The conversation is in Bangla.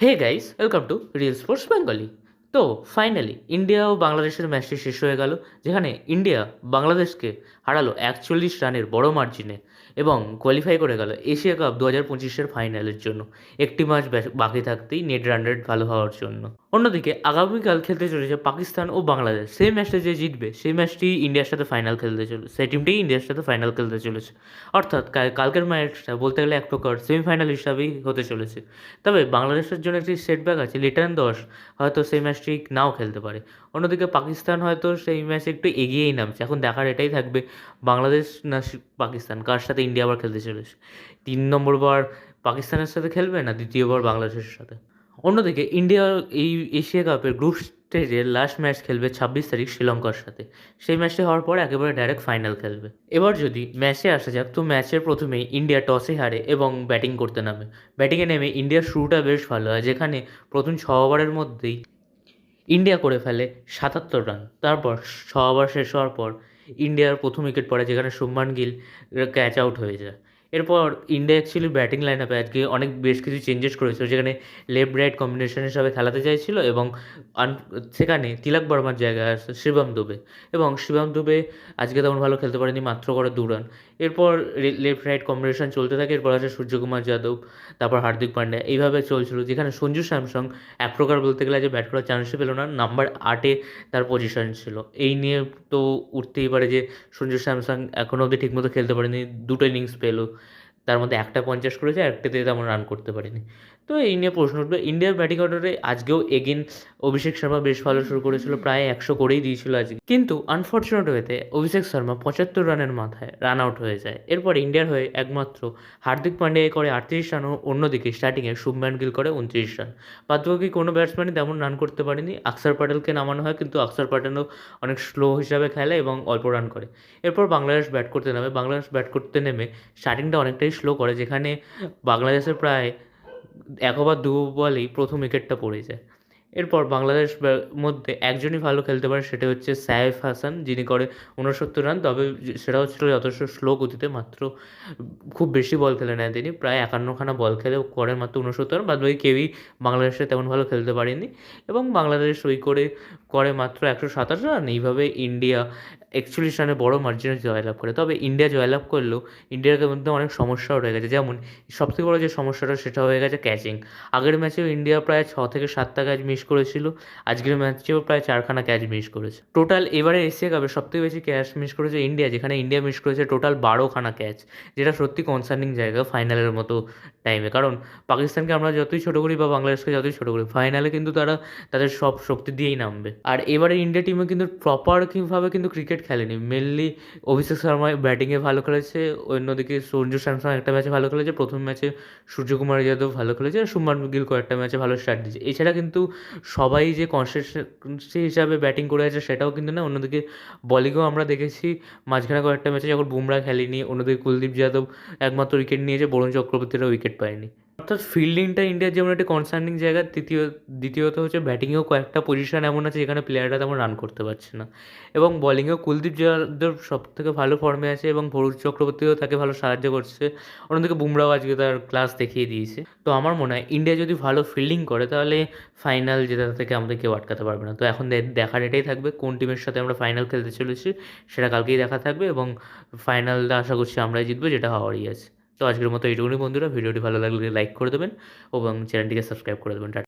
hey guys welcome to Real Sports Bengali তো ফাইনালি ইন্ডিয়া ও বাংলাদেশের ম্যাচটি শেষ হয়ে গেল, যেখানে ইন্ডিয়া বাংলাদেশকে হারালো একচল্লিশ রানের বড় মার্জিনে এবং কোয়ালিফাই করে গেল এশিয়া কাপ দু হাজার পঁচিশের ফাইনালের জন্য। একটি ম্যাচ বাকি থাকতেই নেট রান রেট ভালো হওয়ার জন্য। অন্যদিকে আগামীকাল খেলতে চলেছে পাকিস্তান ও বাংলাদেশ সেই ম্যাচটা যে জিতবে, সেই ম্যাচটি ইন্ডিয়ার সাথে ফাইনাল খেলতে চলে, সেই টিমটি ইন্ডিয়ার সাথে ফাইনাল খেলতে চলেছে। অর্থাৎ কালকের ম্যাচটা বলতে গেলে এক প্রকার সেমিফাইনাল হিসাবেই হতে চলেছে। তবে বাংলাদেশের জন্য একটি সেটব্যাক আছে, লিটন দশ। হয়তো সেই ম্যাচটি নাও খেলতে পারে। অন্যদিকে পাকিস্তান হয়তো সেই ম্যাচে একটু এগিয়েই নামছে। এখন দেখার এটাই থাকবে, বাংলাদেশ না পাকিস্তান? কার সাথে ইন্ডিয়া আবার খেলতে চলেছে? তিন নম্বর বার পাকিস্তানের সাথে খেলবে না দ্বিতীয়বার বাংলাদেশের সাথে? অন্যদিকে ইন্ডিয়া এই এশিয়া কাপের গ্রুপ স্টেজে লাস্ট ম্যাচ খেলবে ছাব্বিশ তারিখ শ্রীলঙ্কার সাথে। সেই ম্যাচটি হওয়ার পর একেবারে ডাইরেক্ট ফাইনাল খেলবে। এবার যদি ম্যাচে আসা যাক, তো ম্যাচের প্রথমেই ইন্ডিয়া টসে হারে এবং ব্যাটিং করতে নামে। ব্যাটিংয়ে নেমে ইন্ডিয়ার শুরুটা বেশ ভালো হয়, যেখানে প্রথম ছ ওভারের মধ্যেই ইন্ডিয়া করে ফেলে সাতাত্তর রান। তারপর ছ ওভার শেষ হওয়ার পর ইন্ডিয়ার প্রথম উইকেট পড়ে যেখানে শুভমান গিল ক্যাচ আউট হয়ে যায়। এরপর ইন্ডিয়া অ্যাকচুয়ালি ব্যাটিং লাইন আপে আজকে অনেক বেশ কিছু চেঞ্জেস করেছিল, যেখানে লেফট রাইট কম্বিনেশন হিসাবে খেলাতে চাইছিল এবং সেখানে তিলক বর্মার জায়গায় আসে শিবম দুবে এবং শিবম দুবে আজকে তেমন ভালো খেলতে পারেনি, মাত্র করে দু রান এরপর লেফট রাইট কম্বিনেশন চলতে থাকে, এরপর আছে সূর্যকুমার যাদব, তারপর হার্দিক পান্ড্যা এইভাবে চলছিল, যেখানে সঞ্জু স্যামসং এক প্রকার বলতে গেলে যে ব্যাট করার চান্সই পেল না নাম্বার আটে তার পজিশন ছিল। এই নিয়ে তো উঠতেই পারে যে সঞ্জু স্যামসং এখনও অবধি ঠিকমতো খেলতে পারেনি, দুটো ইনিংস পেল। তার মধ্যে একটা পঞ্চাশ করেছে আর একটাতে তেমন রান করতে পারেনি। তো এই নিয়ে প্রশ্ন উঠবে ইন্ডিয়ার ব্যাটিং অর্ডারে আজকেও এগেন অভিষেক শর্মা বেশ ভালো শুরু করেছিল, প্রায় একশো করেই দিয়েছিল আজকে। কিন্তু আনফর্চুনেট হয়েতে অভিষেক শর্মা পঁচাত্তর রানের মাথায় রান আউট হয়ে যায়। এরপর ইন্ডিয়ার হয়ে একমাত্র হার্দিক পান্ডিয়া করে আটত্রিশ রান ও অন্যদিকে স্টার্টিংয়ে শুভম্যান গিল করে উনত্রিশ রান। বাদবাকি কোনো ব্যাটসম্যানই তেমন রান করতে পারেনি। আকসার প্যাটেলকে নামানো হয়, কিন্তু আকসার প্যাটেলও অনেক স্লো হিসাবে খেলে এবং অল্প রান করে। এরপর বাংলাদেশ ব্যাট করতে নামে। বাংলাদেশ ব্যাট করতে নেমে স্টার্টিংটা অনেকটাই স্লো করে, যেখানে বাংলাদেশের প্রায় এক ওভার দু বলেই প্রথম উইকেটটা পড়ে যায়। এরপর বাংলাদেশ মধ্যে একজনই ভালো খেলতে পারে সেটা হচ্ছে সাইফ হাসান, যিনি করে উনসত্তর রান, তবে সেটা হচ্ছিল যথেষ্ট স্লো গতিতে মাত্র খুব বেশি বল খেলে নেয় তিনি, প্রায় একান্নখানা বল খেলে করেন মাত্র উনসত্তর রান বাদ কেউই বাংলাদেশে তেমন ভালো খেলতে পারেনি এবং বাংলাদেশ ওই করে করে মাত্র একশো সাতাশ রান, এইভাবে ইন্ডিয়া একচল্লিশ রানে বড় মার্জিনে জয়লাভ করে। তবে ইন্ডিয়া জয়লাভ করলেও ইন্ডিয়ার মধ্যে অনেক সমস্যাও রয়ে গেছে। যেমন সবথেকে বড় যে সমস্যাটা সেটা হয়ে গেছে ক্যাচিং আগের ম্যাচেও ইন্ডিয়া প্রায় ছ থেকে সাতটা ক্যাচ মিস করেছিল। আজকের ম্যাচেও প্রায় চারখানা ক্যাচ মিস করেছে। টোটাল এবারে এশিয়া কাপে সবথেকে বেশি ক্যাচ মিস করেছে ইন্ডিয়া যেখানে ইন্ডিয়া মিস করেছে টোটাল বারোখানা ক্যাচ যেটা সত্যি কনসার্নিং জায়গা ফাইনালের মতো টাইমে কারণ পাকিস্তানকে আমরা যতই ছোটো করি বা বাংলাদেশকে যতই ছোটো করি ফাইনালে কিন্তু তারা তাদের সব শক্তি দিয়েই নামবে। আর এবারে ইন্ডিয়া টিমে কিন্তু প্রপার কীভাবে কিন্তু ক্রিকেট খেলেনি। মেনলি অভিষেক শর্মা ব্যাটিংয়ে ভালো খেলেছে, অন্যদিকে সঞ্জু স্যামসং একটা ম্যাচে ভালো খেলেছে, প্রথম ম্যাচে সূর্যকুমার যাদব ভালো খেলেছে, আর শুভমান গিল কয়েকটা ম্যাচে ভালো স্টার্ট দিয়েছে। এছাড়া কিন্তু সবাই যে কনসিস্টেন্সি হিসাবে ব্যাটিং করে আছে সেটাও কিন্তু না, অন্যদিকে বলিংও আমরা দেখেছি মাঝখানে কয়েকটা ম্যাচে যখন বুমরা খেলেনি, অন্যদিকে কুলদীপ যাদব একমাত্র উইকেট নিয়েছে, বরুণ চক্রবর্তীরা উইকেট পায়নি। অর্থাৎ ফিল্ডিংটা ইন্ডিয়ার যেমন একটি কনসার্নিং জায়গা, তৃতীয়, দ্বিতীয়ত হচ্ছে ব্যাটিংয়েও কয়েকটা পজিশন এমন আছে যেখানে প্লেয়াররা তেমন রান করতে পারছে না। এবং বলিংয়েও কুলদীপ যাদব সব থেকে ভালো ফর্মে আছে এবং বরুণ চক্রবর্তীও তাকে ভালো সাহায্য করছে। অন্যদিকে বুমরাও আজকে তার ক্লাস দেখিয়ে দিয়েছে। তো আমার মনে হয় ইন্ডিয়া যদি ভালো ফিল্ডিং করে, তাহলে ফাইনাল জেতা থেকে আমাদের কেউ আটকাতে পারবে না। তো এখন দেখার এটাই থাকবে কোন টিমের সাথে আমরা ফাইনাল খেলতে চলেছি, সেটা কালকেই দেখা থাকবে এবং ফাইনালটা আশা করছি আমরাই জিতবো, যেটা হওয়ারই আছে। তো আজকের মতো এইটুকুনি বন্ধুরা। ভিডিওটি ভালো লাগলে লাইক করে দেবেন এবং চ্যানেলটিকে সাবস্ক্রাইব করে দেবেন।